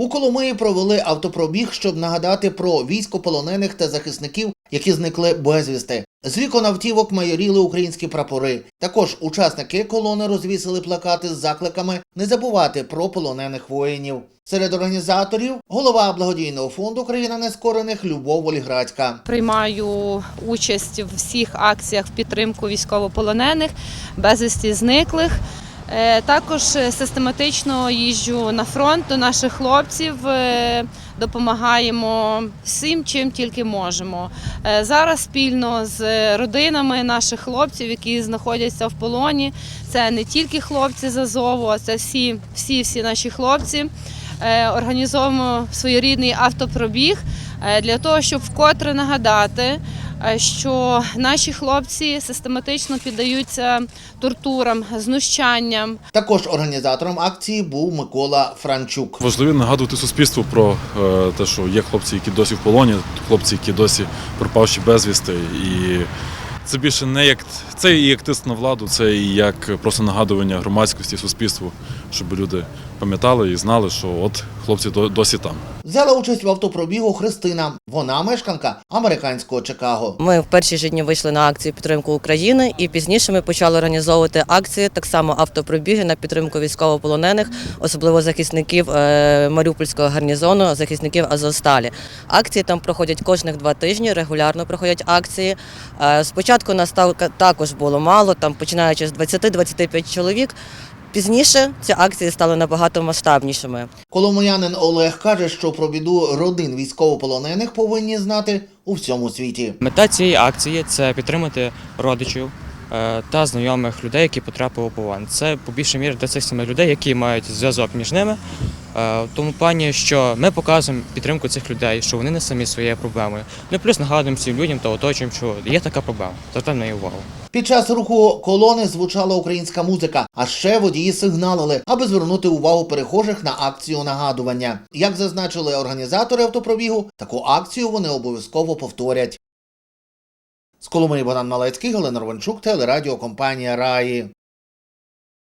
У Коломиї провели автопробіг, щоб нагадати про військополонених та захисників, які зникли безвісти. З вікон автівок майоріли українські прапори. Також учасники колони розвісили плакати з закликами не забувати про полонених воїнів. Серед організаторів голова благодійного фонду Країна нескорених Любов Оліградська. Приймаю участь в всіх акціях в підтримку військовополонених, безвісті зниклих. Е, Також е, систематично їжджу на фронт до наших хлопців, е, допомагаємо всім, чим тільки можемо. Зараз спільно з родинами наших хлопців, які знаходяться в полоні. Це не тільки хлопці з Азову, а це всі, всі, всі наші хлопці. Організовуємо своєрідний автопробіг для того, щоб вкотре нагадати, що наші хлопці систематично піддаються тортурам, знущанням, Також організатором акції був Микола Франчук. Важливо нагадувати суспільству про е, те, що є хлопці, які досі в полоні, хлопці, які досі пропавші безвісти. І це більше не як це і як тиск на владу, це і як просто нагадування громадськості, суспільству, щоб люди пам'ятали і знали, що от хлопці досі там. Взяла участь в автопробігу Христина. Вона мешканка американського Чикаго. Ми в перші ж дні вийшли на акцію підтримку України, і пізніше ми почали організовувати акції, так само автопробіги на підтримку військовополонених, особливо захисників е, Маріупольського гарнізону, захисників Азовсталі. Акції там проходять кожних два тижні, регулярно проходять акції. Е, Спочатку нас та- також було мало, там починаючи з 20-25 чоловік. Пізніше ці акції стали набагато масштабнішими. Коломиянин Олег каже, що про біду родин військовополонених повинні знати у всьому світі. Мета цієї акції це підтримати родичів е, та знайомих людей, які потрапили у полон. Це по більшій мірі для цих самих людей, які мають зв'язок між ними. Е, В тому плані, що ми показуємо підтримку цих людей, що вони не самі своєю проблемою. Ну плюс нагадуємо всім людям та оточуємо, що є така проблема. Звертаємо на неї увагу. Під час руху колони звучала українська музика, а ще водії сигналили, аби звернути увагу перехожих на акцію нагадування. Як зазначили організатори автопробігу, таку акцію вони обов'язково повторять. З Коломиї Богдан Малецький, Галина Рванчук, телерадіокомпанія Раї.